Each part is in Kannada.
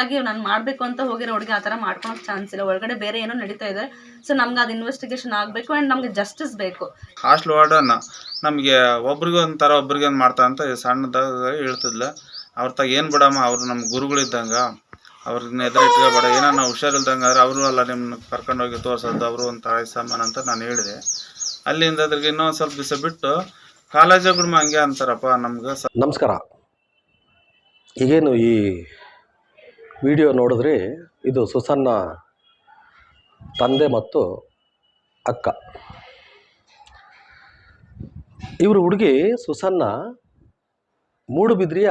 ಆಗಿ ನಾನು ಮಾಡಬೇಕು ಅಂತ ಹೋಗಿರೋ ಹುಡುಗಿ ಆ ಥರ ಮಾಡ್ಕೊಳಕ್ ಚಾನ್ಸ್ ಇಲ್ಲ. ಒಳಗಡೆ ಬೇರೆ ಏನೋ ನಡೀತಾ ಇದೆ. ಸೊ ನಮ್ಗೆ ಅದು ಇನ್ವೆಸ್ಟಿಗೇಷನ್ ಆಗಬೇಕು ಆ್ಯಂಡ್ ನಮಗೆ ಜಸ್ಟಿಸ್ ಬೇಕು. ಹಾಸ್ಟ್ಲ್ ವಾರ್ಡನ್ನು ನಮಗೆ ಒಬ್ರಿಗೆ ಒಂಥರ ಒಬ್ರಿಗೆ ಒಂದು ಮಾಡ್ತಾ ಅಂತ ಸಣ್ಣದಾಗ ಹೇಳ್ತಿದ್ಲ. ಅವ್ರ ತಾಗ ಏನು ಬಿಡಮ್ಮ ಅವ್ರು ನಮ್ಮ ಗುರುಗಳಿದ್ದಂಗೆ ಅವ್ರನ್ನ ಎದುರಿಟ್ಕೋಬೇಡ ಏನೋ ನಾವು ಹುಷಾರಿಲ್ದಂಗೆ ಆದರೆ ಅವರು ಅಲ್ಲ ನಿಮ್ಮನ್ನ ಕರ್ಕೊಂಡೋಗಿ ತೋರಿಸೋದು ಅವರು ಒಂದು ತಾಯಿ ಸಾಮಾನು ಅಂತ ನಾನು ಹೇಳಿದೆ. ಅಲ್ಲಿಂದ ಅದ್ರಿಗೆ ಇನ್ನೊಂದು ಸ್ವಲ್ಪ ದಿವಸ ಬಿಟ್ಟು ಕಾಲೇಜಾಗ ಹಂಗೆ ಅಂತಾರಪ್ಪ ನಮ್ಗೆ ನಮಸ್ಕಾರ. ಈಗೇನು ಈ ವಿಡಿಯೋ ನೋಡಿದ್ರಿ, ಇದು ಸುಸನ್ನ ತಂದೆ ಮತ್ತು ಅಕ್ಕ. ಇವರು ಹುಡುಗಿ ಸುಸನ್ನ ಮೂಡುಬಿದ್ರಿಯ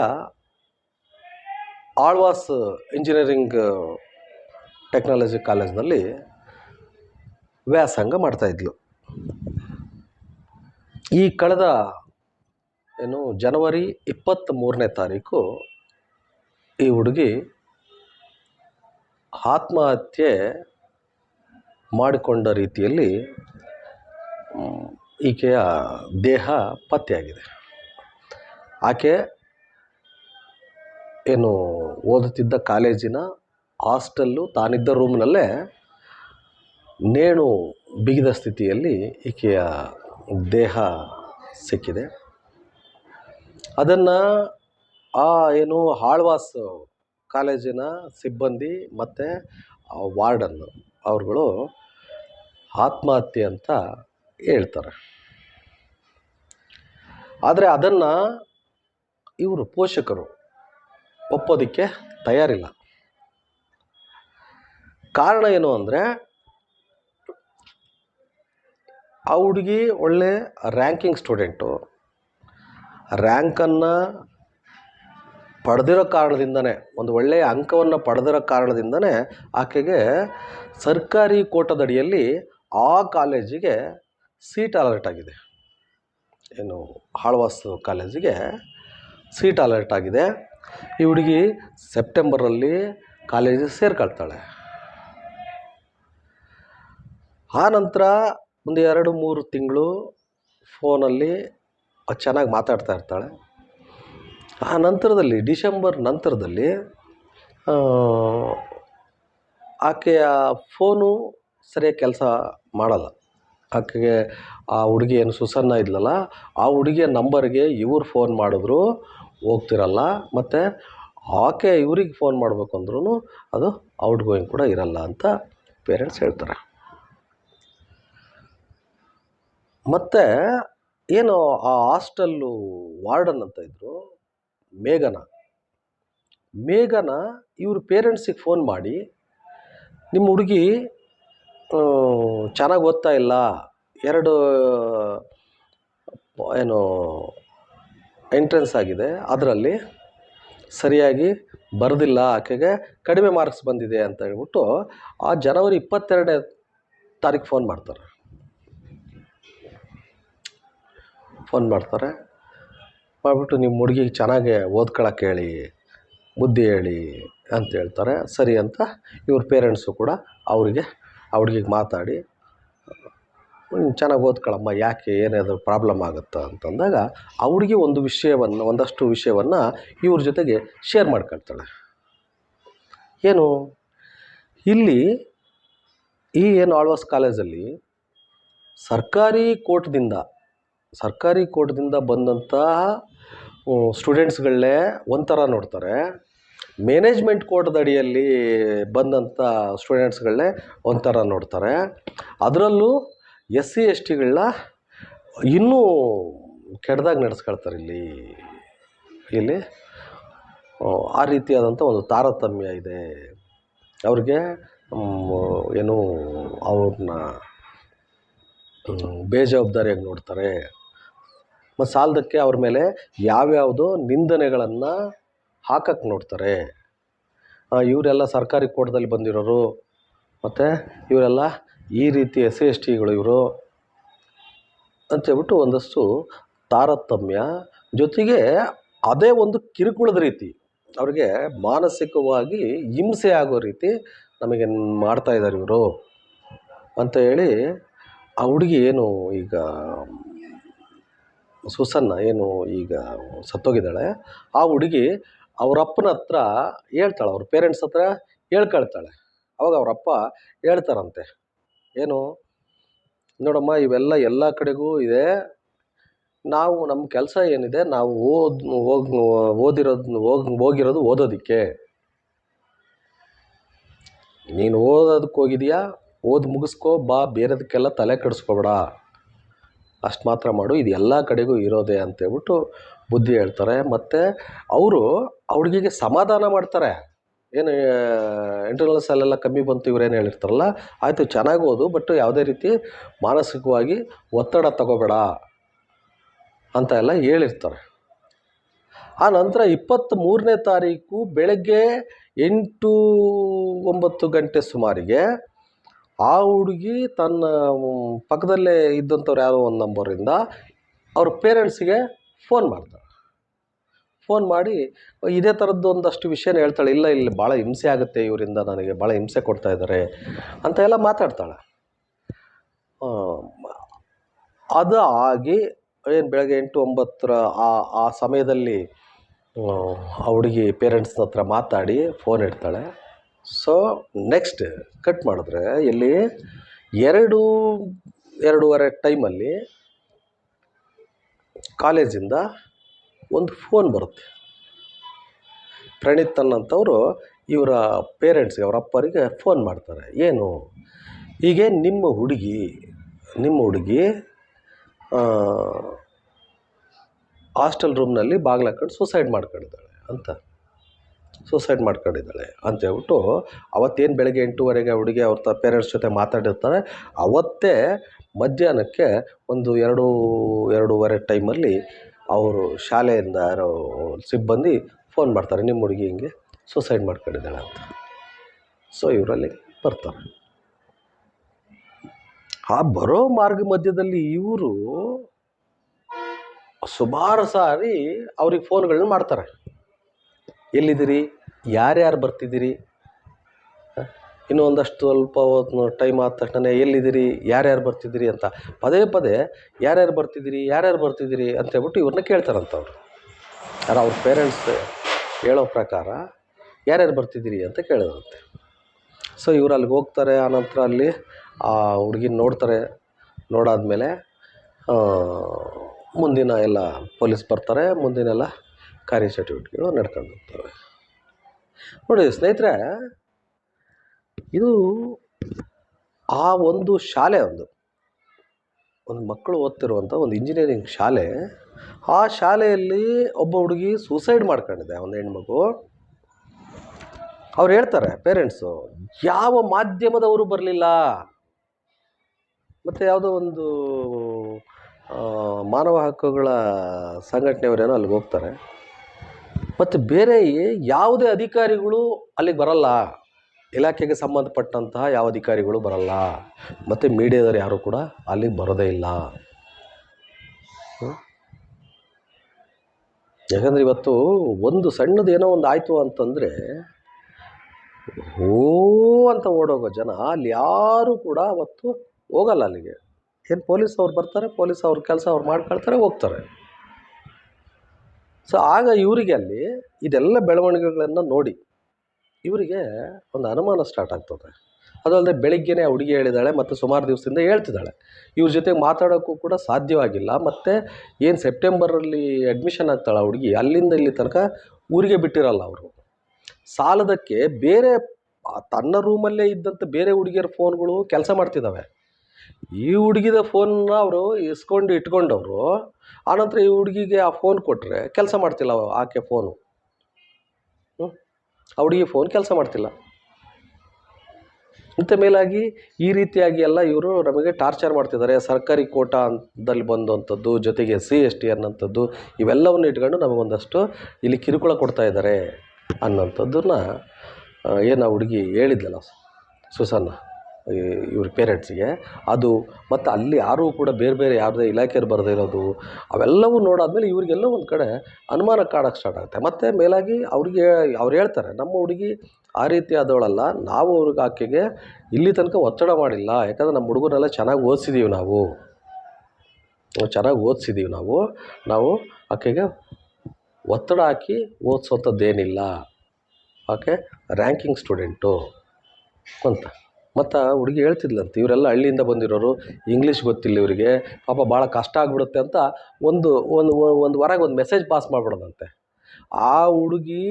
ಆಳ್ವಾಸ್ ಇಂಜಿನಿಯರಿಂಗ್ ಟೆಕ್ನಾಲಜಿ ಕಾಲೇಜ್ನಲ್ಲಿ ವ್ಯಾಸಂಗ ಮಾಡ್ತಾಯಿದ್ಲು ಈ ಕಳೆದ, ಏನು, ಜನವರಿ ಇಪ್ಪತ್ತ್ ಮೂರನೇ ತಾರೀಕು ಈ ಹುಡುಗಿ ಆತ್ಮಹತ್ಯೆ ಮಾಡಿಕೊಂಡ ರೀತಿಯಲ್ಲಿ ಈಕೆಯ ದೇಹ ಪತ್ತೆಯಾಗಿದೆ. ಆಕೆ ಏನು ಓದುತ್ತಿದ್ದ ಕಾಲೇಜಿನ ಹಾಸ್ಟೆಲ್ಲು ತಾನಿದ್ದ ರೂಮ್ನಲ್ಲೇ ನೇಣು ಬಿಗಿದ ಸ್ಥಿತಿಯಲ್ಲಿ ಈಕೆಯ ದೇಹ ಸಿಕ್ಕಿದೆ. ಅದನ್ನು ಆ ಏನು ಆಳ್ವಾಸ್ ಕಾಲೇಜಿನ ಸಿಬ್ಬಂದಿ ಮತ್ತು ವಾರ್ಡನ್ ಅವ್ರುಗಳು ಆತ್ಮಹತ್ಯೆ ಅಂತ ಹೇಳ್ತಾರೆ. ಆದರೆ ಅದನ್ನು ಇವರು ಪೋಷಕರು ಒಪ್ಪೋದಕ್ಕೆ ತಯಾರಿಲ್ಲ. ಕಾರಣ ಏನು ಅಂದರೆ ಆ ಹುಡುಗಿ ಒಳ್ಳೆ ರ್ಯಾಂಕಿಂಗ್ ಸ್ಟೂಡೆಂಟು ರ್ಯಾಂಕನ್ನು ಪಡೆದಿರೋ ಕಾರಣದಿಂದನೇ, ಒಂದು ಒಳ್ಳೆಯ ಅಂಕವನ್ನು ಪಡೆದಿರೋ ಕಾರಣದಿಂದನೇ ಆಕೆಗೆ ಸರ್ಕಾರಿ ಕೋಟದಡಿಯಲ್ಲಿ ಆ ಕಾಲೇಜಿಗೆ ಸೀಟ್ ಅಲರ್ಟ್ ಆಗಿದೆ. ಏನು ಆಳ್ವಾಸ್ ಕಾಲೇಜಿಗೆ ಸೀಟ್ ಅಲರ್ಟ್ ಆಗಿದೆ. ಈ ಹುಡುಗಿ ಸೆಪ್ಟೆಂಬರಲ್ಲಿ ಕಾಲೇಜಿಗೆ ಸೇರ್ಕೊಳ್ತಾಳೆ. ಆ ನಂತರ ಒಂದು ಎರಡು ಮೂರು ತಿಂಗಳು ಫೋನಲ್ಲಿ ಚೆನ್ನಾಗಿ ಮಾತಾಡ್ತಾ ಇರ್ತಾಳೆ. ಆ ನಂತರದಲ್ಲಿ, ಡಿಸೆಂಬರ್ ನಂತರದಲ್ಲಿ ಆಕೆಯ ಫೋನು ಸರಿಯಾಗಿ ಕೆಲಸ ಮಾಡಲ್ಲ. ಆಕೆಗೆ ಆ ಹುಡುಗಿ ಏನು ಸುಸನ್ನ ಇದ್ಲಲ್ಲ, ಆ ಹುಡುಗಿಯ ನಂಬರ್ಗೆ ಇವ್ರು ಫೋನ್ ಮಾಡಿದ್ರು, ಹೋಗ್ತಿರಲ್ಲ, ಮತ್ತು ಆಕೆ ಇವ್ರಿಗೆ ಫೋನ್ ಮಾಡಬೇಕು ಅಂದ್ರೂ ಅದು ಔಟ್ ಗೋಯಿಂಗ್ ಕೂಡ ಇರಲ್ಲ ಅಂತ ಪೇರೆಂಟ್ಸ್ ಹೇಳ್ತಾರೆ. ಮತ್ತು, ಏನು ಆ ಹಾಸ್ಟೆಲ್ಲು ವಾರ್ಡನ್ ಅಂತ ಇದ್ದರು ಮೇಘನ. ಮೇಘನ, ಇವ್ರ ಪೇರೆಂಟ್ಸಿಗೆ ಫೋನ್ ಮಾಡಿ ನಿಮ್ಮ ಹುಡುಗಿ ಚೆನ್ನಾಗಿ ಓದ್ತಾ ಇಲ್ಲ. ಎರಡು ಏನು ಎಂಟ್ರೆನ್ಸ್ ಆಗಿದೆ. ಅದರಲ್ಲಿ ಸರಿಯಾಗಿ ಬರೆದಿಲ್ಲ. ಆಕೆಗೆ ಕಡಿಮೆ ಮಾರ್ಕ್ಸ್ ಬಂದಿದೆ. ಅಂತ ಹೇಳ್ಬಿಟ್ಟು ಆ ಜನವರಿ ಇಪ್ಪತ್ತೆರಡನೇ ತಾರೀಕು ಫೋನ್ ಮಾಡ್ತಾರೆ. ಫೋನ್ ಮಾಡ್ತಾರೆ. ಮಾಡಿಬಿಟ್ಟು ನಿಮ್ಮ ಹುಡುಗಿಗೆ ಚೆನ್ನಾಗಿ ಓದ್ಕೊಳಕ್ಕೆ ಹೇಳಿ, ಬುದ್ಧಿ ಹೇಳಿ ಅಂತ ಹೇಳ್ತಾರೆ. ಸರಿ ಅಂತ ಇವ್ರ ಪೇರೆಂಟ್ಸು ಕೂಡ ಅವರಿಗೆ, ಆ ಹುಡುಗಿಗೆ ಮಾತಾಡಿ ಚೆನ್ನಾಗಿ ಓದ್ಕೊಳಮ್ಮ, ಯಾಕೆ ಏನಾದರೂ ಪ್ರಾಬ್ಲಮ್ ಆಗುತ್ತೆ ಅಂತಂದಾಗ ಆ ಹುಡುಗಿ ಒಂದು ವಿಷಯವನ್ನು, ಒಂದಷ್ಟು ವಿಷಯವನ್ನು ಇವ್ರ ಜೊತೆಗೆ ಶೇರ್ ಮಾಡ್ಕೊಳ್ತಾಳೆ. ಏನು? ಇಲ್ಲಿ ಈ ಏನು ಆಳ್ವಾಸ್ ಕಾಲೇಜಲ್ಲಿ ಸರ್ಕಾರಿ ಕೋರ್ಟ್ದಿಂದ ಸರ್ಕಾರಿ ಕೋರ್ಟ್ದಿಂದ ಬಂದಂತಹ ಸ್ಟೂಡೆಂಟ್ಸ್ಗಳನ್ನೇ ಒಂಥರ ನೋಡ್ತಾರೆ. ಮ್ಯಾನೇಜ್ಮೆಂಟ್ ಕೋರ್ಟದ ಅಡಿಯಲ್ಲಿ ಬಂದಂಥ ಸ್ಟೂಡೆಂಟ್ಸ್ಗಳನ್ನೇ ಒಂಥರ ನೋಡ್ತಾರೆ. ಅದರಲ್ಲೂ ಎಸ್ ಸಿ ಎಸ್ ಟಿಗಳನ್ನ ಇನ್ನೂ ಕೆಟ್ಟದಾಗಿ ನಡೆಸ್ಕೊಳ್ತಾರೆ ಇಲ್ಲಿ. ಇಲ್ಲಿ ಆ, ರೀತಿಯಾದಂಥ ಒಂದು ತಾರತಮ್ಯ ಇದೆ. ಅವ್ರಿಗೆ ಏನು ಅವ್ರನ್ನ ಬೇಜವಾಬ್ದಾರಿಯಾಗಿ ನೋಡ್ತಾರೆ. ಮತ್ತು ಸಾಲದಕ್ಕೆ ಅವ್ರ ಮೇಲೆ ಯಾವ್ಯಾವುದೋ ನಿಂದನೆಗಳನ್ನು ಹಾಕಕ್ಕೆ ನೋಡ್ತಾರೆ. ಇವರೆಲ್ಲ ಸರ್ಕಾರಿ ಕೋಟದಲ್ಲಿ ಬಂದಿರೋರು, ಮತ್ತು ಇವರೆಲ್ಲ ಈ ರೀತಿ ಎಸ್ ಸಿ ಎಸ್ ಟಿಗಳು ಇವರು ಅಂತೇಳ್ಬಿಟ್ಟು ಒಂದಷ್ಟು ತಾರತಮ್ಯ ಜೊತೆಗೆ ಅದೇ ಒಂದು ಕಿರುಕುಳದ ರೀತಿ ಅವ್ರಿಗೆ ಮಾನಸಿಕವಾಗಿ ಹಿಂಸೆ ಆಗೋ ರೀತಿ ನಮಗೆ ಮಾಡ್ತಾ ಇದ್ದಾರೆ ಇವರು. ಅಂತ ಹೇಳಿ ಆ ಹುಡುಗಿ ಏನು ಈಗ ಸುಸನ್ನ ಏನು ಈಗ ಸತ್ತೋಗಿದ್ದಾಳೆ, ಆ ಹುಡುಗಿ ಅವರಪ್ಪನ ಹತ್ರ ಹೇಳ್ತಾಳೆ, ಅವ್ರ ಪೇರೆಂಟ್ಸ್ ಹತ್ರ ಹೇಳ್ಕೊಳ್ತಾಳೆ. ಅವಾಗ ಅವರಪ್ಪ ಹೇಳ್ತಾರಂತೆ, ಏನು, ನೋಡಮ್ಮ, ಇವೆಲ್ಲ ಎಲ್ಲ ಕಡೆಗೂ ಇದೆ. ನಾವು ನಮ್ಮ ಕೆಲಸ ಏನಿದೆ, ನಾವು ಓದ್, ಹೋಗಿ, ಓದಿರೋದು, ಹೋಗಿ, ಹೋಗಿರೋದು ಓದೋದಕ್ಕೆ. ನೀನು ಓದೋದಕ್ಕೆ ಹೋಗಿದೀಯಾ ಓದಿ ಮುಗಿಸ್ಕೋ, ಬಾ, ಬೇರೆದಕ್ಕೆಲ್ಲ ತಲೆ ಕೆಡಿಸ್ಕೊಬೇಡ. ಅಷ್ಟು ಮಾತ್ರ ಮಾಡು, ಇದು ಎಲ್ಲ ಕಡೆಗೂ ಇರೋದೇ ಅಂತೇಳ್ಬಿಟ್ಟು ಬುದ್ಧಿ ಹೇಳ್ತಾರೆ. ಮತ್ತು ಅವರು ಅವಳಿಗೆ ಸಮಾಧಾನ ಮಾಡ್ತಾರೆ. ಏನು ಇಂಟರ್ನಲ್ಸ್ ಅಲ್ಲೆಲ್ಲ ಕಮ್ಮಿ ಬಂತು ಇವ್ರೇನು ಹೇಳಿರ್ತಾರಲ್ಲ, ಆಯಿತು ಚೆನ್ನಾಗಿ ಓದು ಬಟ್ ಯಾವುದೇ ರೀತಿ ಮಾನಸಿಕವಾಗಿ ಒತ್ತಡ ತಗೋಬೇಡ ಅಂತ ಎಲ್ಲ ಹೇಳಿರ್ತಾರೆ. ಆ ನಂತರ ಇಪ್ಪತ್ತ್ ಮೂರನೇ ತಾರೀಕು ಬೆಳಗ್ಗೆ ಎಂಟು ಒಂಬತ್ತು ಗಂಟೆ ಸುಮಾರಿಗೆ ಆ ಹುಡುಗಿ ತನ್ನ ಪಕ್ಕದಲ್ಲೇ ಇದ್ದಂಥವ್ರು ಯಾರೋ ಒಂದು ನಂಬರಿಂದ ಅವ್ರ ಪೇರೆಂಟ್ಸಿಗೆ ಫೋನ್ ಮಾಡ್ತಾಳೆ. ಫೋನ್ ಮಾಡಿ, ಇದೇ ಥರದ್ದು ಒಂದಷ್ಟು ವಿಷಯನ ಹೇಳ್ತಾಳೆ. ಇಲ್ಲ, ಇಲ್ಲಿ ಭಾಳ ಹಿಂಸೆ ಆಗುತ್ತೆ ಇವರಿಂದ, ನನಗೆ ಭಾಳ ಹಿಂಸೆ ಕೊಡ್ತಾ ಇದ್ದಾರೆ ಅಂತ ಎಲ್ಲ ಮಾತಾಡ್ತಾಳೆ. ಅದು ಆಗಿ ಏನು ಬೆಳಗ್ಗೆ ಎಂಟು ಒಂಬತ್ತರ ಆ ಆ ಸಮಯದಲ್ಲಿ ಆ ಹುಡುಗಿ ಪೇರೆಂಟ್ಸ್ನ ಹತ್ರ ಮಾತಾಡಿ, ಫೋನ್ ಇಡ್ತಾಳೆ. ಸೊ ನೆಕ್ಸ್ಟ್ ಕಟ್ ಮಾಡಿದ್ರೆ ಇಲ್ಲಿ ಎರಡು, ಎರಡೂವರೆ ಟೈಮಲ್ಲಿ ಕಾಲೇಜಿಂದ ಒಂದು ಫೋನ್ ಬರುತ್ತೆ. ಪ್ರಣೀತ್ ಅನ್ನೋಂಥವ್ರು ಇವರ ಪೇರೆಂಟ್ಸ್ಗೆ ಅವರ ಅಪ್ಪರಿಗೆ ಫೋನ್ ಮಾಡ್ತಾರೆ. ಏನು? ಹೀಗೆ ನಿಮ್ಮ ಹುಡುಗಿ ನಿಮ್ಮ ಹುಡುಗಿ ಹಾಸ್ಟೆಲ್ ರೂಮ್ನಲ್ಲಿ ಬಾಗಿಲು ಹಾಕೊಂಡು ಸೂಸೈಡ್ ಮಾಡ್ಕೊಂಡಿದ್ದಾಳೆ ಅಂತ. ಸೂಸೈಡ್ ಮಾಡ್ಕೊಂಡಿದ್ದಾಳೆ ಅಂತ ಹೇಳ್ಬಿಟ್ಟು ಅವತ್ತೇನು ಬೆಳಗ್ಗೆ ಎಂಟೂವರೆಗೆ ಹುಡುಗಿ ಅವ್ರ ತ ಪೇರೆಂಟ್ಸ್ ಜೊತೆ ಮಾತಾಡಿರ್ತಾರೆ. ಅವತ್ತೇ ಮಧ್ಯಾಹ್ನಕ್ಕೆ ಒಂದು ಎರಡು, ಎರಡೂವರೆ ಟೈಮಲ್ಲಿ ಅವರು ಶಾಲೆಯಿಂದ ಯಾರೋ ಸಿಬ್ಬಂದಿ ಫೋನ್ ಮಾಡ್ತಾರೆ. ನಿಮ್ಮ ಹುಡುಗಿ ಹಿಂಗೆ ಸೂಸೈಡ್ ಮಾಡ್ಕೊಂಡಿದ್ದಾಳೆ ಅಂತ. ಸೊ ಇವರಲ್ಲಿ ಬರ್ತಾರೆ. ಆ ಬರೋ ಮಾರ್ಗ ಮಧ್ಯದಲ್ಲಿ ಇವರು ಸುಮಾರು ಸಾರಿ ಅವ್ರಿಗೆ ಫೋನ್ಗಳನ್ನ ಮಾಡ್ತಾರೆ. ಎಲ್ಲಿದ್ದೀರಿ? ಯಾರ್ಯಾರು ಬರ್ತಿದ್ದೀರಿ? ಇನ್ನೊಂದಷ್ಟು ಇನ್ನೂ ಒಂದಷ್ಟು ಸ್ವಲ್ಪ ಟೈಮ್ ಆದ ತಕ್ಷಣ ಎಲ್ಲಿದ್ದೀರಿ? ಯಾರ್ಯಾರು ಬರ್ತಿದ್ದೀರಿ ಅಂತ. ಪದೇ ಪದೇ ಯಾರ್ಯಾರು ಬರ್ತಿದ್ದೀರಿ? ಯಾರ್ಯಾರು ಬರ್ತಿದ್ದೀರಿ ಅಂತ ಹೇಳ್ಬಿಟ್ಟು ಇವ್ರನ್ನ ಕೇಳ್ತಾರಂತವ್ರು. ಯಾರು ಅವ್ರ ಪೇರೆಂಟ್ಸ್ ಹೇಳೋ ಪ್ರಕಾರ ಯಾರ್ಯಾರು ಬರ್ತಿದ್ದೀರಿ ಅಂತ ಕೇಳಿದ್ರಂತೆ. ಸೊ ಇವ್ರು ಅಲ್ಲಿಗೆ ಹೋಗ್ತಾರೆ ಆನಂತರ ಅಲ್ಲಿ ಆ ಹುಡುಗಿನ ನೋಡ್ತಾರೆ. ನೋಡಾದಮೇಲೆ ಆ, ಮುಂದಿನ ಎಲ್ಲ ಪೊಲೀಸ್ ಬರ್ತಾರೆ ಮುಂದಿನ ಎಲ್ಲ ಕಾರ್ಯಚಟುವಟಿಕೆಗಳು ನಡ್ಕೊಂಡು ಹೋಗ್ತವೆ. ನೋಡಿ ಸ್ನೇಹಿತರೆ, ಇದು ಆ ಒಂದು ಶಾಲೆ ಒಂದು. ಒಂದು ಮಕ್ಕಳು ಓದ್ತಿರುವಂಥ ಒಂದು ಇಂಜಿನಿಯರಿಂಗ್ ಶಾಲೆ. ಆ ಶಾಲೆಯಲ್ಲಿ ಒಬ್ಬ ಹುಡುಗಿ ಸೂಸೈಡ್ ಮಾಡ್ಕೊಂಡಿದೆ, ಒಂದು ಹೆಣ್ಮಗು. ಅವ್ರು ಹೇಳ್ತಾರೆ ಪೇರೆಂಟ್ಸು ಯಾವ ಮಾಧ್ಯಮದವರು ಬರಲಿಲ್ಲ? ಮತ್ತು ಯಾವುದೋ ಒಂದು ಮಾನವ ಹಕ್ಕುಗಳ ಸಂಘಟನೆಯವರೇನೋ ಅಲ್ಲಿಗೆ ಹೋಗ್ತಾರೆ. ಮತ್ತು ಬೇರೆ ಯಾವುದೇ ಅಧಿಕಾರಿಗಳು ಅಲ್ಲಿಗೆ ಬರಲ್ಲ. ಇಲಾಖೆಗೆ ಸಂಬಂಧಪಟ್ಟಂತಹ ಯಾವ ಅಧಿಕಾರಿಗಳು ಬರಲ್ಲ. ಮತ್ತು ಮೀಡಿಯಾದವರು ಯಾರೂ ಕೂಡ ಅಲ್ಲಿಗೆ ಬರೋದೇ ಇಲ್ಲ? ಯಾಕಂದರೆ ಇವತ್ತು ಒಂದು ಸಣ್ಣದು ಏನೋ ಒಂದು ಆಯಿತು ಅಂತಂದರೆ, ಓ ಅಂತ ಓಡೋಗೋ ಜನ ಅಲ್ಲಿ ಯಾರೂ ಕೂಡ ಅವತ್ತು ಹೋಗಲ್ಲ ಅಲ್ಲಿಗೆ. ಏನು ಪೊಲೀಸ್ ಅವ್ರು ಬರ್ತಾರೆ, ಪೊಲೀಸ್ ಅವ್ರ ಕೆಲಸ ಅವ್ರು ಮಾಡ್ಕೊಳ್ತಾರೆ, ಹೋಗ್ತಾರೆ. ಸೊ ಆಗ ಇವರಿಗೆ ಅಲ್ಲಿ ಇದೆಲ್ಲ ಬೆಳವಣಿಗೆಗಳನ್ನು ನೋಡಿ ಇವರಿಗೆ ಒಂದು ಅನುಮಾನ ಸ್ಟಾರ್ಟ್ ಆಗ್ತದೆ. ಅದಲ್ಲದೆ ಬೆಳಿಗ್ಗೆನೇ ಹುಡುಗಿ ಹೇಳಿದ್ದಾಳೆ ಮತ್ತು ಸುಮಾರು ದಿವಸದಿಂದ ಹೇಳ್ತಿದ್ದಾಳೆ ಇವ್ರ ಜೊತೆ ಮಾತಾಡೋಕ್ಕೂ ಕೂಡ ಸಾಧ್ಯವಾಗಿಲ್ಲ ಮತ್ತು ಏನು ಸೆಪ್ಟೆಂಬರಲ್ಲಿ ಅಡ್ಮಿಷನ್ ಆಗ್ತಾಳೆ ಹುಡುಗಿ? ಅಲ್ಲಿಂದ ಇಲ್ಲಿ ತನಕ ಊರಿಗೆ ಬಿಟ್ಟಿರಲ್ಲ ಅವರು. ಸಾಲದಕ್ಕೆ ಬೇರೆ ತನ್ನ ರೂಮಲ್ಲೇ ಇದ್ದಂಥ ಬೇರೆ ಹುಡುಗಿಯರ ಫೋನ್ಗಳು ಕೆಲಸ ಮಾಡ್ತಿದ್ದಾವೆ ಈ ಹುಡುಗಿದ ಫೋನ್ನ ಅವರು ಇಸ್ಕೊಂಡು ಇಟ್ಕೊಂಡವರು ಆನಂತರ ಈ ಹುಡುಗಿಗೆ ಆ ಫೋನ್ ಕೊಟ್ಟರೆ ಕೆಲಸ ಮಾಡ್ತಿಲ್ಲ ಆಕೆ ಫೋನು ಆ ಹುಡುಗಿ ಫೋನ್ ಕೆಲಸ ಮಾಡ್ತಿಲ್ಲ. ಇಂಥ ಮೇಲಾಗಿ ಈ ರೀತಿಯಾಗಿ ಎಲ್ಲ ಇವರು ನಮಗೆ ಟಾರ್ಚರ್ ಮಾಡ್ತಿದ್ದಾರೆ. ಸರ್ಕಾರಿ ಕೋಟಾ ಅಂತದಲ್ಲಿ ಬಂದಂಥದ್ದು, ಜೊತೆಗೆ ಸಿ ಎಸ್ ಟಿ ಅನ್ನೋಂಥದ್ದು ಇವೆಲ್ಲವನ್ನು ಇಟ್ಕೊಂಡು ನಮಗೊಂದಷ್ಟು ಇಲ್ಲಿ ಕಿರುಕುಳ ಕೊಡ್ತಾ ಇದ್ದಾರೆ ಅನ್ನೋಂಥದ್ದನ್ನ ಏನು ಆ ಹುಡುಗಿ ಹೇಳಿದ್ಲಲ್ಲ, ಸುಸನ್ನ? ಇವ್ರ ಪೇರೆಂಟ್ಸಿಗೆ. ಅದು ಮತ್ತು ಅಲ್ಲಿ ಯಾರೂ ಕೂಡ ಬೇರೆ ಬೇರೆ ಯಾವುದೇ ಇಲಾಖೆಯವ್ರು ಬರದೇ ಇರೋದು, ಅವೆಲ್ಲವೂ ನೋಡಾದಮೇಲೆ ಇವರಿಗೆಲ್ಲ ಒಂದು ಕಡೆ ಅನುಮಾನ ಕಾಡೋಕ್ಕೆ ಸ್ಟಾರ್ಟ್ ಆಗುತ್ತೆ. ಮತ್ತು ಮೇಲಾಗಿ ಅವ್ರಿಗೆ ಅವ್ರು ಹೇಳ್ತಾರೆ, ನಮ್ಮ ಹುಡುಗಿ ಆ ರೀತಿ ಆದವಳಲ್ಲ, ನಾವು ಅವ್ರಿಗೆ ಆಕೆಗೆ ಇಲ್ಲಿ ತನಕ ಒತ್ತಡ ಮಾಡಿಲ್ಲ, ಯಾಕಂದರೆ ನಮ್ಮ ಹುಡುಗರೆಲ್ಲ ಚೆನ್ನಾಗಿ ಓದಿಸಿದ್ದೀವಿ ನಾವು. ಚೆನ್ನಾಗಿ ಓದಿಸಿದ್ದೀವಿ ನಾವು ನಾವು ಆಕೆಗೆ ಒತ್ತಡ ಹಾಕಿ ಓದಿಸೋಂಥದ್ದೇನಿಲ್ಲ. ಓಕೆ, ರ್ಯಾಂಕಿಂಗ್ ಸ್ಟೂಡೆಂಟು, ಅಂತ. ಮತ್ತು ಹುಡುಗಿ ಹೇಳ್ತಿದ್ಲಂತೆ, ಇವರೆಲ್ಲ ಹಳ್ಳಿಯಿಂದ ಬಂದಿರೋರು ಇಂಗ್ಲೀಷ್ ಗೊತ್ತಿಲ್ಲ ಇವರಿಗೆ, ಪಾಪ ಭಾಳ ಕಷ್ಟ ಆಗ್ಬಿಡುತ್ತೆ ಅಂತ ಒಂದು ಒಂದು ಒಂದು ಹೊರಗೆ ಒಂದು ಮೆಸೇಜ್ ಪಾಸ್ ಮಾಡ್ಬಿಡೋದಂತೆ. ಆ ಹುಡುಗಿ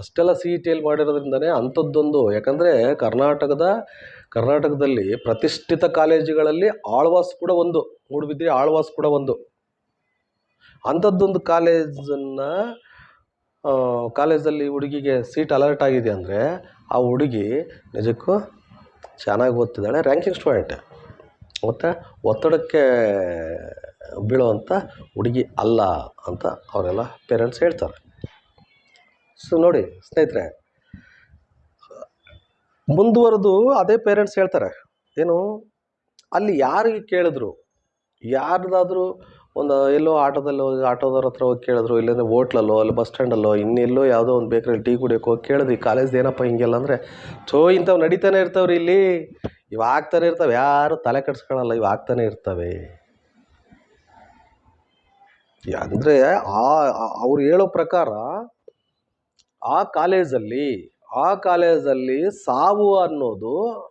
ಅಷ್ಟೆಲ್ಲ ಸಿ ಇ ಟಿಯಲ್ಲಿ ಮಾಡಿರೋದ್ರಿಂದನೇ ಅಂಥದ್ದೊಂದು, ಯಾಕಂದರೆ ಕರ್ನಾಟಕದ, ಕರ್ನಾಟಕದಲ್ಲಿ ಪ್ರತಿಷ್ಠಿತ ಕಾಲೇಜುಗಳಲ್ಲಿ ಆಳ್ವಾಸ್ ಕೂಡ ಒಂದು, ಮೂಡುಬಿದ್ರೆ ಆಳ್ವಾಸ್ ಕೂಡ ಒಂದು. ಅಂಥದ್ದೊಂದು ಕಾಲೇಜನ್ನು ಕಾಲೇಜಲ್ಲಿ ಹುಡುಗಿಗೆ ಸೀಟ್ ಅಲರ್ಟ್ ಆಗಿದೆ ಅಂದರೆ ಆ ಹುಡುಗಿ ನಿಜಕ್ಕೂ ಚೆನ್ನಾಗಿ ಓದ್ತಿದ್ದಾಳೆ ರ್ಯಾಂಕಿಂಗ್ ಸ್ಟೂಡೆಂಟ್ ಮತ್ತು ಒತ್ತಡಕ್ಕೆ ಬೀಳುವಂಥ ಹುಡುಗಿ ಅಲ್ಲ ಅಂತ ಅವರೆಲ್ಲ ಪೇರೆಂಟ್ಸ್ ಹೇಳ್ತಾರೆ. ಸೊ ನೋಡಿ ಸ್ನೇಹಿತರೆ, ಮುಂದುವರೆದು ಅದೇ ಪೇರೆಂಟ್ಸ್ ಹೇಳ್ತಾರೆ, ಏನು ಅಲ್ಲಿ ಯಾರಿಗೆ ಕೇಳಿದ್ರು, ಯಾರ್ದಾದ್ರೂ ಒಂದು ಎಲ್ಲೋ ಆಟೋದಲ್ಲಿ ಹೋಗಿ ಆಟೋದವ್ರ ಹತ್ರ ಹೋಗಿ ಕೇಳಿದ್ರು ಇಲ್ಲಾಂದ್ರೆ ಹೋಟ್ಲಲ್ಲೋ, ಅಲ್ಲಿ ಬಸ್ ಸ್ಟ್ಯಾಂಡಲ್ಲೋ ಇನ್ನೆಲ್ಲೋ ಯಾವುದೋ ಒಂದು ಬೇಕ್ರಲ್ಲಿ ಟೀ ಕುಡಿಯೋಕೆ ಹೋಗಿ ಕೇಳಿದ್ವಿ. ಕಾಲೇಜ್ದು ಏನಪ್ಪ ಹಿಂಗೆಲ್ಲ ಅಂದರೆ, ಥೋ ಇಂಥವು ನಡೀತಾನೆ ಇರ್ತಾವ್ರಿ ಇಲ್ಲಿ. ಇವು ಆಗ್ತಾನೆ ಇರ್ತವೆ. ಯಾರು ತಲೆ ಕೆಡ್ಸ್ಕೊಳಲ್ಲ, ಇವು ಆಗ್ತಾನೆ ಇರ್ತವೆ. ಅಂದರೆ ಆ- ಅವ್ರು ಹೇಳೋ ಪ್ರಕಾರ, ಆ ಕಾಲೇಜಲ್ಲಿ ಆ ಕಾಲೇಜಲ್ಲಿ ಸಾವು ಅನ್ನೋದು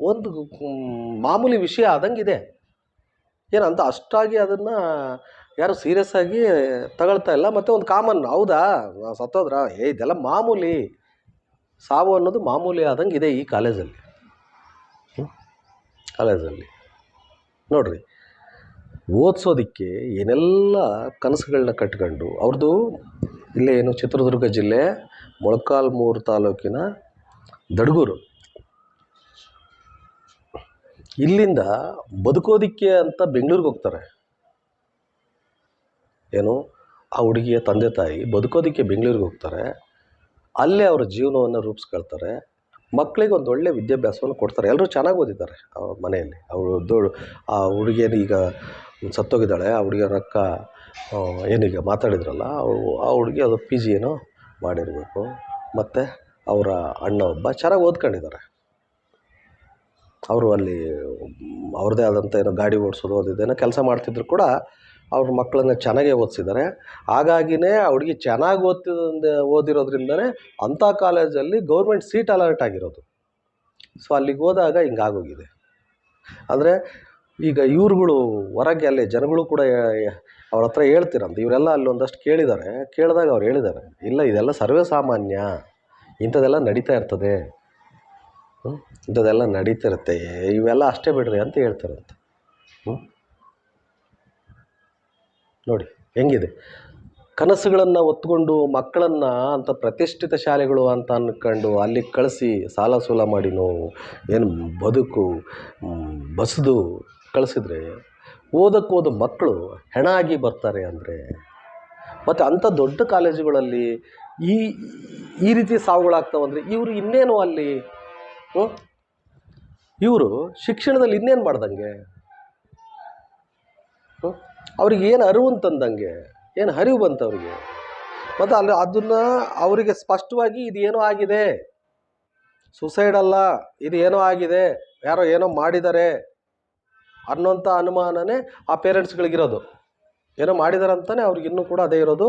ಒಂದು ಮಾಮೂಲಿ ವಿಷಯ ಆದಂಗಿದೆ. ಏನಂತ ಅಷ್ಟಾಗಿ ಅದನ್ನು ಯಾರು ಸೀರಿಯಸ್ ಆಗಿ ತಗೊಳ್ತಾ ಇಲ್ಲ. ಮತ್ತು ಒಂದು ಕಾಮನ್ ಹೌದಾ? ಸತ್ತೋದ್ರಾ ಸತ್ತೋದ್ರ? ಏ, ಇದೆಲ್ಲ ಮಾಮೂಲಿ. ಸಾವು ಅನ್ನೋದು ಮಾಮೂಲಿ ಆದಂಗೆ ಇದೆ ಈ ಕಾಲೇಜಲ್ಲಿ. ಕಾಲೇಜಲ್ಲಿ. ನೋಡ್ರಿ, ಓದಿಸೋದಕ್ಕೆ ಏನೆಲ್ಲ ಕನಸುಗಳನ್ನ ಕಟ್ಕೊಂಡು ಅವ್ರದ್ದು ಇಲ್ಲೇ ಏನು ಚಿತ್ರದುರ್ಗ ಜಿಲ್ಲೆ ಮೊಳಕಾಲ್ಮೂರು ತಾಲೂಕಿನ ದಡಗೂರು. ಇಲ್ಲಿಂದ ಬದುಕೋದಿಕ್ಕೆ ಅಂತ ಬೆಂಗಳೂರಿಗೆ ಹೋಗ್ತಾರೆ. ಏನು? ಆ ಹುಡುಗಿಯ ತಂದೆ ತಾಯಿ ಬದುಕೋದಿಕ್ಕೆ ಬೆಂಗಳೂರಿಗೆ ಹೋಗ್ತಾರೆ. ಅಲ್ಲೇ ಅವರ ಜೀವನವನ್ನು ರೂಪಿಸ್ಕೊಳ್ತಾರೆ. ಮಕ್ಕಳಿಗೆ ಒಂದು ಒಳ್ಳೆಯ ವಿದ್ಯಾಭ್ಯಾಸವನ್ನು ಕೊಡ್ತಾರೆ. ಎಲ್ಲರೂ ಚೆನ್ನಾಗಿ ಓದಿದ್ದಾರೆ ಅವ್ರ ಮನೆಯಲ್ಲಿ. ಅವರು ದೊಡ್ಡ ಆ ಹುಡುಗಿಯನ್ನು ಈಗ ಸತ್ತೋಗಿದ್ದಾಳೆ ಆ ಹುಡುಗಿಯ ಅಕ್ಕ ಆ, ಏನೀಗ ಮಾತಾಡಿದ್ರಲ್ಲ ಅವು ಆ ಹುಡುಗಿ ಅದು ಪಿ ಜಿ ಏನೋ ಮಾಡಿರಬೇಕು. ಮತ್ತು ಅವರ ಅಣ್ಣ ಒಬ್ಬ ಚೆನ್ನಾಗಿ ಓದ್ಕೊಂಡಿದ್ದಾರೆ. ಅವರು ಅಲ್ಲಿ, ಅವ್ರದ್ದೇ ಆದಂಥ ಏನೋ ಗಾಡಿ ಓಡಿಸೋದು ಅದು ಇದೇನೋ ಕೆಲಸ ಮಾಡ್ತಿದ್ರು ಕೂಡ ಅವ್ರ ಮಕ್ಕಳನ್ನ ಚೆನ್ನಾಗೇ ಓದಿಸಿದ್ದಾರೆ. ಹಾಗಾಗಿನೇ ಆ ಹುಡುಗಿ ಚೆನ್ನಾಗಿ ಓದ್ತಿದ್ದ ಓದಿರೋದ್ರಿಂದನೇ ಅಂಥ ಕಾಲೇಜಲ್ಲಿ ಗೌರ್ಮೆಂಟ್ ಸೀಟ್ ಅಲರ್ಟ್ ಆಗಿರೋದು. ಸೊ ಅಲ್ಲಿಗೆ ಹೋದಾಗ ಹಿಂಗಾಗೋಗಿದೆ ಅಂದರೆ ಈಗ ಇವ್ರುಗಳು ಹೊರಗೆ ಅಲ್ಲಿ ಜನಗಳು ಕೂಡ ಅವ್ರ ಹತ್ರ ಹೇಳ್ತಿರಂತ. ಇವರೆಲ್ಲ ಅಲ್ಲಿ ಒಂದಷ್ಟು ಕೇಳಿದ್ದಾರೆ. ಕೇಳಿದಾಗ ಅವ್ರು ಹೇಳಿದ್ದಾರೆ, ಇಲ್ಲ, ಇದೆಲ್ಲ ಸರ್ವೇ ಸಾಮಾನ್ಯ ಇಂಥದ್ದೆಲ್ಲ ನಡೀತಾ ಇರ್ತದೆ? ಇಂಥದ್ದೆಲ್ಲ ನಡೀತಿರುತ್ತೆ. ಇವೆಲ್ಲ ಅಷ್ಟೇ ಬಿಡ್ರಿ ಅಂತ ಹೇಳ್ತಾರಂತೆ ಹ್ಞೂ ನೋಡಿ, ಹೆಂಗಿದೆ? ಕನಸುಗಳನ್ನು ಹೊತ್ಕೊಂಡು ಮಕ್ಕಳನ್ನು ಅಂಥ ಪ್ರತಿಷ್ಠಿತ ಶಾಲೆಗಳು ಅಂತ ಅಂದ್ಕೊಂಡು ಅಲ್ಲಿ ಕಳಿಸಿ ಸಾಲ ಸೂಲ ಮಾಡಿನೋ ಏನು ಬದುಕು ಬಸದು ಕಳಿಸಿದ್ರೆ ಓದಕ್ಕೆ ಓದೋ ಮಕ್ಕಳು ಹೆಣಾಗಿ ಬರ್ತಾರೆ ಅಂದರೆ, ಮತ್ತು ಅಂಥ ದೊಡ್ಡ ಕಾಲೇಜುಗಳಲ್ಲಿ ಈ ಈ ರೀತಿ ಸಾವುಗಳಾಗ್ತಾವಂದರೆ ಇವರು ಇನ್ನೇನು ಅಲ್ಲಿ ಇವರು ಶಿಕ್ಷಣದಲ್ಲಿ ಇನ್ನೇನು ಮಾಡ್ದಂಗೆ? ಹ್ಞೂ ಅವ್ರಿಗೆ ಏನು ಅರಿವು ಅಂತಂದಂಗೆ, ಏನು ಅರಿವು ಬಂತು ಅವ್ರಿಗೆ? ಮತ್ತು ಅಲ್ಲಿ ಅದನ್ನು ಅವರಿಗೆ ಸ್ಪಷ್ಟವಾಗಿ ಇದು ಏನೋ ಆಗಿದೆ. ಸುಸೈಡ್ ಅಲ್ಲ, ಇದು ಏನೋ ಆಗಿದೆ, ಯಾರೋ ಏನೋ ಮಾಡಿದ್ದಾರೆ ಅನ್ನೋಂಥ ಅನುಮಾನನೇ ಆ ಪೇರೆಂಟ್ಸ್ಗಳಿಗಿರೋದು ಏನೋ ಮಾಡಿದ್ದಾರೆ ಅಂತಲೇ ಅವ್ರಿಗೆ ಇನ್ನೂ ಕೂಡ ಅದೇ ಇರೋದು.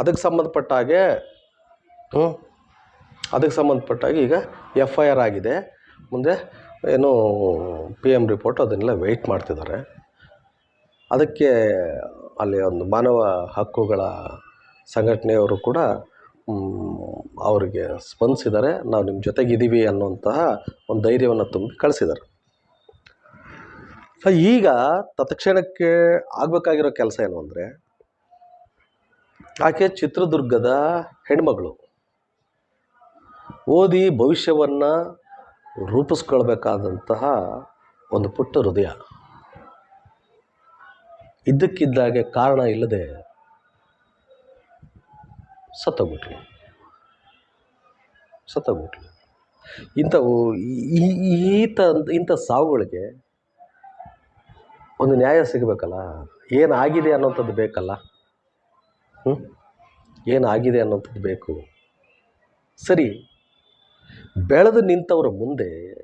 ಅದಕ್ಕೆ ಸಂಬಂಧಪಟ್ಟ ಹಾಗೆ ಹ್ಞೂ ಅದಕ್ಕೆ ಸಂಬಂಧಪಟ್ಟಾಗಿ ಈಗ ಎಫ್ ಐ ಆರ್ ಆಗಿದೆ. ಮುಂದೆ ಏನು ಪಿ ಎಂ ರಿಪೋರ್ಟ್ ಅದನ್ನೆಲ್ಲ ವೆಯ್ಟ್ ಮಾಡ್ತಿದ್ದಾರೆ. ಅದಕ್ಕೆ ಅಲ್ಲಿ ಒಂದು ಮಾನವ ಹಕ್ಕುಗಳ ಸಂಘಟನೆಯವರು ಕೂಡ ಅವರಿಗೆ ಸ್ಪಂದಿಸಿದ್ದಾರೆ. ನಾವು ನಿಮ್ಮ ಜೊತೆಗಿದ್ದೀವಿ ಅನ್ನುವಂತಹ ಒಂದು ಧೈರ್ಯವನ್ನು ತುಂಬಿ ಕಳಿಸಿದ್ದಾರೆ. ಸೊ ಈಗ ತತ್ಕ್ಷಣಕ್ಕೆ ಆಗಬೇಕಾಗಿರೋ ಕೆಲಸ ಏನು ಅಂದರೆ, ಆಕೆ ಚಿತ್ರದುರ್ಗದ ಹೆಣ್ಮಗಳು. ಓದಿ ಭವಿಷ್ಯವನ್ನು ರೂಪಿಸ್ಕೊಳ್ಬೇಕಾದಂತಹ ಒಂದು ಪುಟ್ಟ ಹೃದಯ. ಇದ್ದಕ್ಕಿದ್ದಾಗೆ ಕಾರಣ ಇಲ್ಲದೆ ಸತ್ತೋಗ್ಬಿಟ್ರಿ ಸತ್ತೋಗ್ಬಿಟ್ರಿ ಇಂಥವು ಈತ ಇಂಥ ಸಾವುಗಳಿಗೆ ಒಂದು ನ್ಯಾಯ ಸಿಗಬೇಕಲ್ಲ? ಏನಾಗಿದೆ ಅನ್ನೋಂಥದ್ದು ಬೇಕಲ್ಲ? ಹ್ಞೂ ಏನಾಗಿದೆ ಅನ್ನೋಂಥದ್ದು ಬೇಕು? ಸರಿ ಬೆಳೆದು ನಿಂತವರ ಮುಂದೆ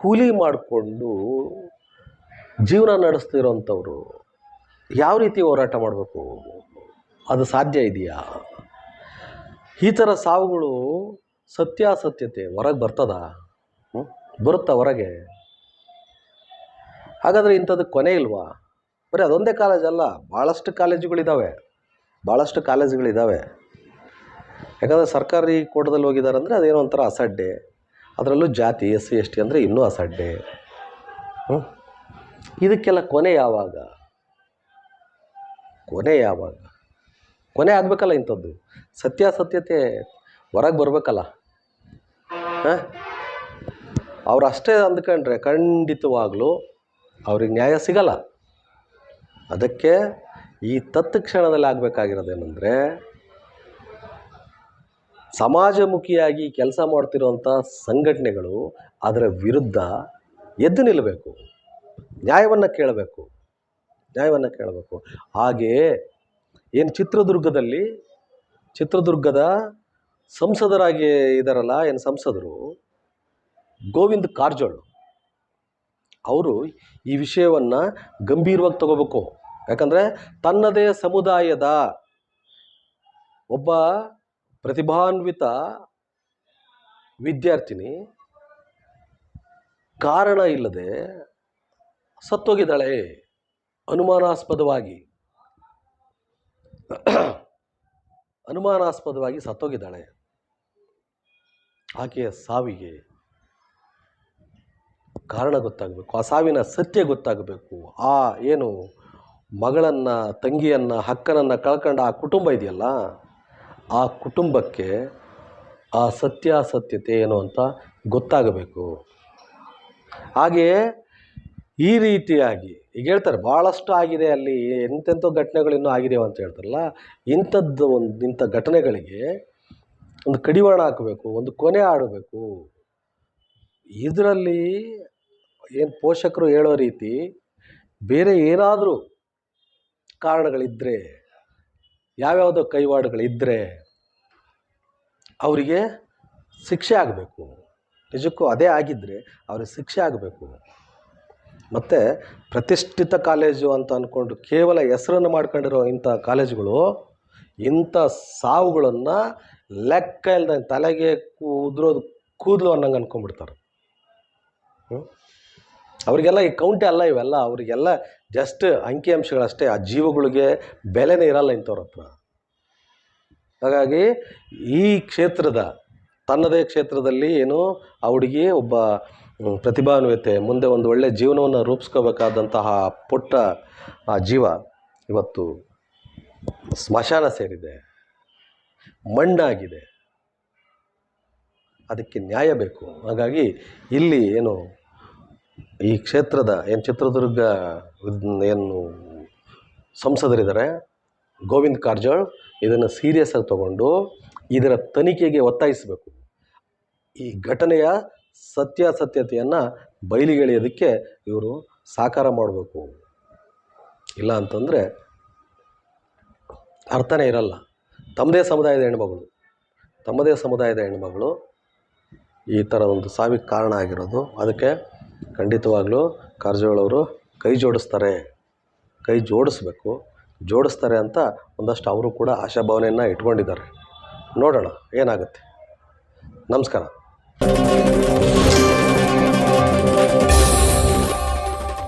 ಕೂಲಿ ಮಾಡಿಕೊಂಡು ಜೀವನ ನಡೆಸ್ತಿರೋಂಥವ್ರು ಯಾವ ರೀತಿ ಹೋರಾಟ ಮಾಡಬೇಕು? ಅದು ಸಾಧ್ಯ ಇದೆಯಾ? ಈ ಥರ ಸಾವುಗಳು ಸತ್ಯಾಸತ್ಯತೆ ಹೊರಗೆ ಬರ್ತದ? ಬರುತ್ತಾ ಹೊರಗೆ? ಹಾಗಾದರೆ ಇಂಥದ್ದು ಕೊನೆ ಇಲ್ವಾ? ಬರೀ ಅದೊಂದೇ ಕಾಲೇಜಲ್ಲ ಭಾಳಷ್ಟು ಕಾಲೇಜುಗಳಿದ್ದಾವೆ ಭಾಳಷ್ಟು ಕಾಲೇಜುಗಳಿದ್ದಾವೆ ಯಾಕಂದರೆ ಸರ್ಕಾರಿ ಕೋಟದಲ್ಲಿ ಹೋಗಿದ್ದಾರೆ ಅಂದರೆ ಅದೇನೋ ಒಂಥರ ಅಸಡ್ಡೆ. ಅದರಲ್ಲೂ ಜಾತಿ, ಎಸ್ ಸಿ, ಎಸ್ ಟಿ ಅಂದರೆ ಇನ್ನೂ ಅಸಡ್ಡೆ. ಹ್ಞೂ ಇದಕ್ಕೆಲ್ಲ ಕೊನೆ ಯಾವಾಗ? ಕೊನೆ ಯಾವಾಗ? ಕೊನೆ ಆಗಬೇಕಲ್ಲ ಇಂಥದ್ದು. ಸತ್ಯಾಸತ್ಯತೆ ಹೊರಗೆ ಬರಬೇಕಲ್ಲ. ಹಾಂ? ಅವ್ರು ಅಷ್ಟೇ ಅಂದ್ಕೊಂಡ್ರೆ ಖಂಡಿತವಾಗ್ಲೂ ಅವ್ರಿಗೆ ನ್ಯಾಯ ಸಿಗಲ್ಲ. ಅದಕ್ಕೆ ಈ ತತ್ಕ್ಷಣದಲ್ಲಿ ಆಗಬೇಕಾಗಿರೋದೇನೆಂದರೆ ಸಮಾಜಮುಖಿಯಾಗಿ ಕೆಲಸ ಮಾಡ್ತಿರುವಂಥ ಸಂಘಟನೆಗಳು ಅದರ ವಿರುದ್ಧ ಎದ್ದು ನಿಲ್ಲಬೇಕು ನ್ಯಾಯವನ್ನು ಕೇಳಬೇಕು. ನ್ಯಾಯವನ್ನು ಕೇಳಬೇಕು. ಹಾಗೆಯೇ ಏನು ಚಿತ್ರದುರ್ಗದಲ್ಲಿ, ಚಿತ್ರದುರ್ಗದ ಸಂಸದರಾಗಿ ಇದ್ದಾರಲ್ಲ ಏನು ಸಂಸದರು? ಗೋವಿಂದ್ ಕಾರಜೋಳ್. ಅವರು ಈ ವಿಷಯವನ್ನು ಗಂಭೀರವಾಗಿ ತಗೋಬೇಕು. ಯಾಕಂದರೆ ತನ್ನದೇ ಸಮುದಾಯದ ಒಬ್ಬ ಪ್ರತಿಭಾನ್ವಿತ ವಿದ್ಯಾರ್ಥಿನಿ. ಕಾರಣ ಇಲ್ಲದೆ ಸತ್ತೋಗಿದ್ದಾಳೆ. ಅನುಮಾನಾಸ್ಪದವಾಗಿ. ಅನುಮಾನಾಸ್ಪದವಾಗಿ ಸತ್ತೋಗಿದ್ದಾಳೆ. ಆಕೆಯ ಸಾವಿಗೆ ಕಾರಣ ಗೊತ್ತಾಗಬೇಕು, ಆ ಸಾವಿನ ಸತ್ಯ ಗೊತ್ತಾಗಬೇಕು. ಆ ಏನು ಮಗಳನ್ನು, ತಂಗಿಯನ್ನು, ಹಕ್ಕನನ್ನು ಕಳ್ಕೊಂಡ ಆ ಕುಟುಂಬ ಇದೆಯಲ್ಲ? ಆ ಕುಟುಂಬಕ್ಕೆ ಆ ಸತ್ಯಾಸತ್ಯತೆ ಏನು ಅಂತ ಗೊತ್ತಾಗಬೇಕು. ಹಾಗೆಯೇ ಈ ರೀತಿಯಾಗಿ ಈಗ ಹೇಳ್ತಾರೆ ಭಾಳಷ್ಟು ಆಗಿದೆ ಅಲ್ಲಿ ಎಂತೆಂಥ ಘಟನೆಗಳು ಇನ್ನೂ ಆಗಿದೆ ಅಂತ ಹೇಳ್ತಾರಲ್ಲ, ಇಂಥದ್ದು ಒಂದು, ಇಂಥ ಘಟನೆಗಳಿಗೆ ಒಂದು ಕಡಿವಾಣ ಹಾಕಬೇಕು, ಒಂದು ಕೊನೆ ಆಡಬೇಕು ಇದರಲ್ಲಿ ಏನು ಪೋಷಕರು ಹೇಳೋ ರೀತಿ ಬೇರೆ ಏನಾದರೂ ಕಾರಣಗಳಿದ್ದರೆ ಯಾವ್ಯಾವುದೋ ಕೈವಾಡಗಳಿದ್ದರೆ ಅವರಿಗೆ ಶಿಕ್ಷೆ ಆಗಬೇಕು. ನಿಜಕ್ಕೂ ಅದೇ ಆಗಿದ್ದರೆ ಅವ್ರಿಗೆ ಶಿಕ್ಷೆ ಆಗಬೇಕು. ಮತ್ತು ಪ್ರತಿಷ್ಠಿತ ಕಾಲೇಜು ಅಂತ ಅಂದ್ಕೊಂಡು ಕೇವಲ ಹೆಸರನ್ನು ಮಾಡ್ಕೊಂಡಿರೋ ಇಂಥ ಕಾಲೇಜುಗಳು ಇಂಥ ಸಾವುಗಳನ್ನು ಲೆಕ್ಕ ಇಲ್ದಂಗೆ ತಲೆಗೆ ಉದ್ರೋದು ಕೂದಲು ಅನ್ನಂಗೆ ಅಂದ್ಕೊಂಡ್ಬಿಡ್ತಾರೆ ಹ್ಮ್? ಅವರಿಗೆಲ್ಲ ಈ ಕೌಂಟೆ ಅಲ್ಲ ಇವೆಲ್ಲ, ಅವರಿಗೆಲ್ಲ ಜಸ್ಟ್ ಅಂಕಿಅಂಶಗಳಷ್ಟೇ ಆ ಜೀವಗಳಿಗೆ ಬೆಲೆನೇ ಇರಲ್ಲ ಇಂಥವ್ರ ಹತ್ರ ಹಾಗಾಗಿ ಈ ಕ್ಷೇತ್ರದ, ತನ್ನದೇ ಕ್ಷೇತ್ರದಲ್ಲಿ ಏನು, ಆ ಹುಡುಗಿ ಒಬ್ಬ ಪ್ರತಿಭಾನ್ವಿತೆ, ಮುಂದೆ ಒಂದು ಒಳ್ಳೆಯ ಜೀವನವನ್ನು ರೂಪಿಸ್ಕೋಬೇಕಾದಂತಹ ಪುಟ್ಟ, ಆ ಜೀವ ಇವತ್ತು ಸ್ಮಶಾನ ಸೇರಿದೆ. ಮಣ್ಣಾಗಿದೆ. ಅದಕ್ಕೆ ನ್ಯಾಯ ಬೇಕು. ಹಾಗಾಗಿ ಇಲ್ಲಿ ಏನು ಈ ಕ್ಷೇತ್ರದ ಏನು ಚಿತ್ರದುರ್ಗ ಏನು ಸಂಸದರಿದ್ದಾರೆ, ಗೋವಿಂದ ಕಾರಜೋಳ್, ಇದನ್ನು ಸೀರಿಯಸ್ ಆಗಿ ತಗೊಂಡು ಇದರ ತನಿಖೆಗೆ ಒತ್ತಾಯಿಸಬೇಕು. ಈ ಘಟನೆಯ ಸತ್ಯಾಸತ್ಯತೆಯನ್ನು ಬಯಲಿಗೆಳೆಯೋದಕ್ಕೆ ಇವರು ಸಾಕಾರ ಮಾಡಬೇಕು. ಇಲ್ಲ ಅಂತಂದರೆ ಅರ್ಥನೇ ಇರಲ್ಲ. ತಮ್ಮದೇ ಸಮುದಾಯದ ಹೆಣ್ಮಗಳು. ತಮ್ಮದೇ ಸಮುದಾಯದ ಹೆಣ್ಮಗಳು ಈ ಥರ ಒಂದು ಸಾವಿಗೆ ಕಾರಣ ಆಗಿರೋದು. ಅದಕ್ಕೆ ಖಂಡಿತವಾಗ್ಲೂ ಕಾರಜೋಳವರು ಕೈ ಜೋಡಿಸ್ತಾರೆ. ಕೈ ಜೋಡಿಸ್ಬೇಕು. ಜೋಡಿಸ್ತಾರೆ ಅಂತ ಒಂದಷ್ಟು ಅವರು ಕೂಡ ಆಶಾಭಾವನೆಯನ್ನು ಇಟ್ಕೊಂಡಿದ್ದಾರೆ. ನೋಡೋಣ, ಏನಾಗುತ್ತೆ. ನಮಸ್ಕಾರ.